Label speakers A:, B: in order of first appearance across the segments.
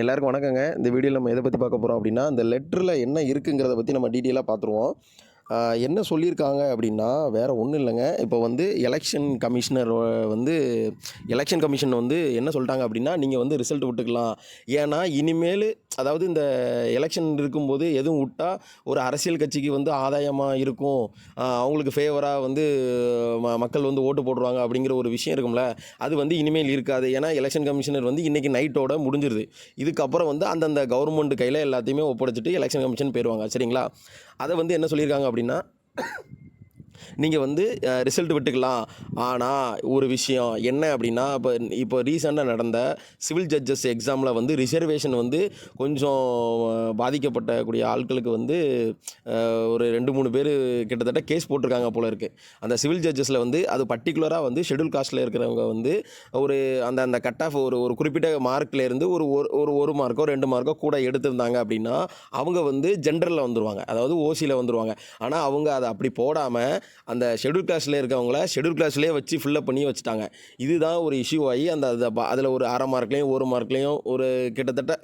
A: எல்லாருக்கும் வணக்கங்க. இந்த வீடியோவில் நம்ம எதை பற்றி பார்க்க போகிறோம் அப்படின்னா இந்த லெட்டரில் என்ன இருக்குங்கிறத பற்றி நம்ம டீட்டெயிலாக பார்த்துருவோம். என்ன சொல்லியிருக்காங்க அப்படின்னா வேறு ஒன்றும் இல்லைங்க. இப்போ வந்து எலெக்ஷன் கமிஷனர் வந்து எலெக்ஷன் கமிஷன் வந்து என்ன சொல்லிட்டாங்க அப்படின்னா நீங்கள் வந்து ரிசல்ட் விட்டுக்கலாம். ஏன்னா இனிமேல் அதாவது இந்த எலெக்ஷன் இருக்கும்போது எதுவும் விட்டா ஒரு அரசியல் கட்சிக்கு வந்து ஆதாயமாக இருக்கும். அவங்களுக்கு ஃபேவராக வந்து ம- மக்கள் வந்து ஓட்டு போடுவாங்க அப்படிங்கிற ஒரு விஷயம் இருக்கும்ல அது வந்து இனிமேல் இருக்காது. ஏன்னா எலெக்ஷன் கமிஷனர் வந்து இன்றைக்கி நைட்டோட முடிஞ்சிருது. இதுக்கப்புறம் வந்து அந்தந்த கவர்மெண்ட் கையில் எல்லாத்தையுமே ஒப்படைச்சிட்டு எலெக்ஷன் கமிஷன் போயிடுவாங்க சரிங்களா? அதை வந்து என்ன சொல்லியிருக்காங்க அப்படின்னா நீங்கள் வந்து ரிசல்ட் விட்டுக்கலாம். ஆனால் ஒரு விஷயம் என்ன அப்படின்னா இப்போ இப்போ ரீசெண்டாக நடந்த சிவில் ஜட்ஜஸ் எக்ஸாமில் வந்து ரிசர்வேஷன் வந்து கொஞ்சம் பாதிக்கப்பட்டக்கூடிய ஆட்களுக்கு வந்து ஒரு ரெண்டு மூணு பேர் கிட்டத்தட்ட கேஸ் போட்டிருக்காங்க போல இருக்குது அந்த சிவில் ஜட்ஜஸில் வந்து அது பர்டிகுலராக வந்து ஷெட்யூல் காஸ்ட்டில் இருக்கிறவங்க வந்து ஒரு அந்த அந்த கட் ஆஃப் ஒரு ஒரு குறிப்பிட்ட மார்க்லேருந்து ஒரு ஒரு ஒரு ஒரு மார்க்கோ ரெண்டு மார்க்கோ கூட எடுத்திருந்தாங்க அப்படின்னா அவங்க வந்து ஜென்ரலில் வந்துருவாங்க. அதாவது ஓசியில் வந்துடுவாங்க ஆனால் அவங்க அதை அப்படி போடாமல் அந்த ஷெடியூல் கிளாஸில் இருக்கவங்கள ஷெட்யூல் கிளாஸ்லேயே வச்சு ஃபில்லப் பண்ணி வச்சுட்டாங்க. இதுதான் ஒரு இஷ்யூ ஆகி அந்த அதில் ஒரு அரை மார்க்லேயும் ஒரு மார்க்லேயும் ஒரு கிட்டத்தட்ட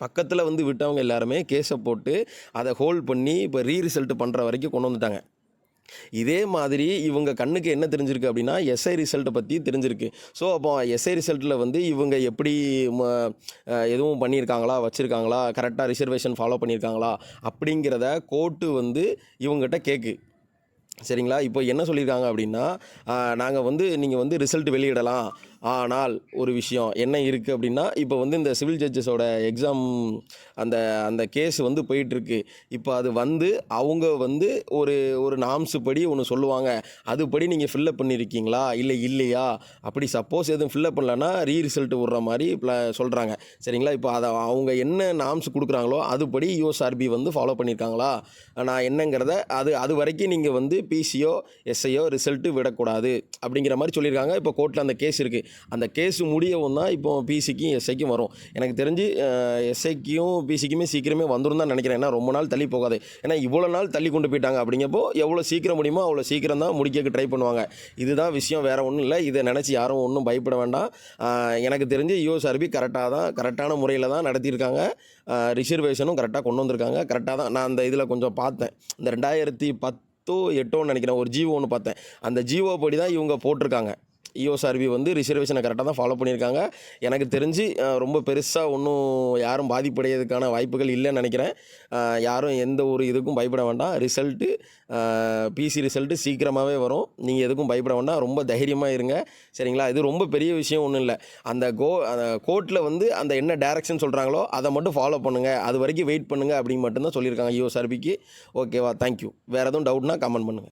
A: பக்கத்தில் வந்து விட்டவங்க எல்லாருமே கேஸை போட்டு அதை ஹோல்ட் பண்ணி இப்போ ரீ ரிசல்ட் பண்ணுற வரைக்கும் கொண்டு வந்துட்டாங்க. இதே மாதிரி இவங்க கண்ணுக்கு என்ன தெரிஞ்சிருக்கு அப்படின்னா எஸ்ஐ ரிசல்ட்டை பற்றி தெரிஞ்சிருக்கு. ஸோ அப்போ எஸ்ஐ ரிசல்ட்டில் வந்து இவங்க எப்படி ம, எதுவும் பண்ணியிருக்காங்களா வச்சுருக்காங்களா கரெக்டாக ரிசர்வேஷன் ஃபாலோ பண்ணியிருக்காங்களா அப்படிங்கிறத கோர்ட்டு வந்து இவங்ககிட்ட கேக்கு. சரிங்களா? இப்போ என்ன சொல்லியிருக்காங்க அப்படின்னா நாங்கள் வந்து நீங்கள் வந்து ரிசல்ட் வெளியிடலாம். ஆனால் ஒரு விஷயம் என்ன இருக்குது அப்படின்னா இப்போ வந்து இந்த சிவில் ஜட்ஜஸோட எக்ஸாம் அந்த அந்த கேஸ் வந்து போயிட்டுருக்கு. இப்போ அது வந்து அவங்க வந்து ஒரு ஒரு நாம்ஸு படி ஒன்று சொல்லுவாங்க. அதுபடி நீங்கள் ஃபில்லப் பண்ணியிருக்கீங்களா இல்லை இல்லையா? அப்படி சப்போஸ் எதுவும் ஃபில்லப் பண்ணலன்னா ரீ ரிசல்ட் விட்ற மாதிரி சொல்கிறாங்க சரிங்களா? இப்போ அதை அவங்க என்ன நாம்ஸ் கொடுக்குறாங்களோ அதுபடி யூஎஸ்ஆர்பி வந்து ஃபாலோ பண்ணியிருக்காங்களா நான் என்னங்கிறத அது அது வரைக்கும் நீங்கள் வந்து பிசியோ எஸ்ஐயோ ரிசல்ட்டு விடக்கூடாது. அப்படிங்கிற மாதிரி சொல்லியிருக்காங்க இப்போ கோர்ட்டில் அந்த கேஸ் இருக்குது அந்த கேஸ் முடியவும் தான் இப்போ பிசிக்கும் எஸ்ஐக்கும் வரும். எனக்கு தெரிஞ்சு எஸ்ஐக்கும் பிசிக்குமே சீக்கிரமே வந்துடும் தான் நினைக்கிறேன். ஏன்னா ரொம்ப நாள் தள்ளி போகாது. ஏன்னா இவ்வளோ நாள் தள்ளி கொண்டு போயிட்டாங்க அப்படிங்கப்போ எவ்வளோ சீக்கிரம் முடியுமோ அவ்வளோ சீக்கிரம் தான் முடிக்க ட்ரை பண்ணுவாங்க. இதுதான் விஷயம் வேறு ஒன்றும் இல்லை. இதை நினச்சி யாரும் ஒன்றும் பயப்பட வேண்டாம். எனக்கு தெரிஞ்சு யூஎஸ்ஆர்பி கரெக்டாக தான் கரெக்டான முறையில் தான் நடத்தியிருக்காங்க. ரிசர்வேஷனும் கரெக்டாக கொண்டு வந்திருக்காங்க. கரெக்டாக தான். நான் அந்த இதில் கொஞ்சம் பார்த்தேன். இந்த ரெண்டாயிரத்தி பத்தோ எட்டோன்னு நினைக்கிறேன் ஒரு ஜிஓ ஒன்று பார்த்தேன். அந்த ஜீவோ படி தான் இவங்க போட்டிருக்காங்க. இஓஎஸ்ஆர்பி வந்து ரிசர்வேஷனை கரெக்டாக தான் ஃபாலோ பண்ணியிருக்காங்க. எனக்கு தெரிஞ்சு ரொம்ப பெருசாக ஒன்றும் யாரும் பாதிப்படையதுக்கான வாய்ப்புகள் இல்லைன்னு நினைக்கிறேன். யாரும் எந்த ஒரு இதுக்கும் பயப்பட வேண்டாம். ரிசல்ட்டு பிசி ரிசல்ட்டு சீக்கிரமாகவே வரும். நீங்கள் எதுக்கும் பயப்பட வேண்டாம். ரொம்ப தைரியமாக இருங்க. சரிங்களா? இது ரொம்ப பெரிய விஷயம் ஒன்றும் இல்லை. அந்த கோ அந்த கோர்ட்டில் வந்து அந்த என்ன டேரக்ஷன் சொல்கிறாங்களோ அதை மட்டும் ஃபாலோ பண்ணுங்கள் அது வரைக்கும் வெயிட் பண்ணுங்கள் அப்படின்னு மட்டும்தான் சொல்லியிருக்காங்க யூஎஸ்ஆர்பிக்கு ஓகேவா தேங்க்யூ வேறு எதுவும் டவுட்னா கமெண்ட் பண்ணுங்கள்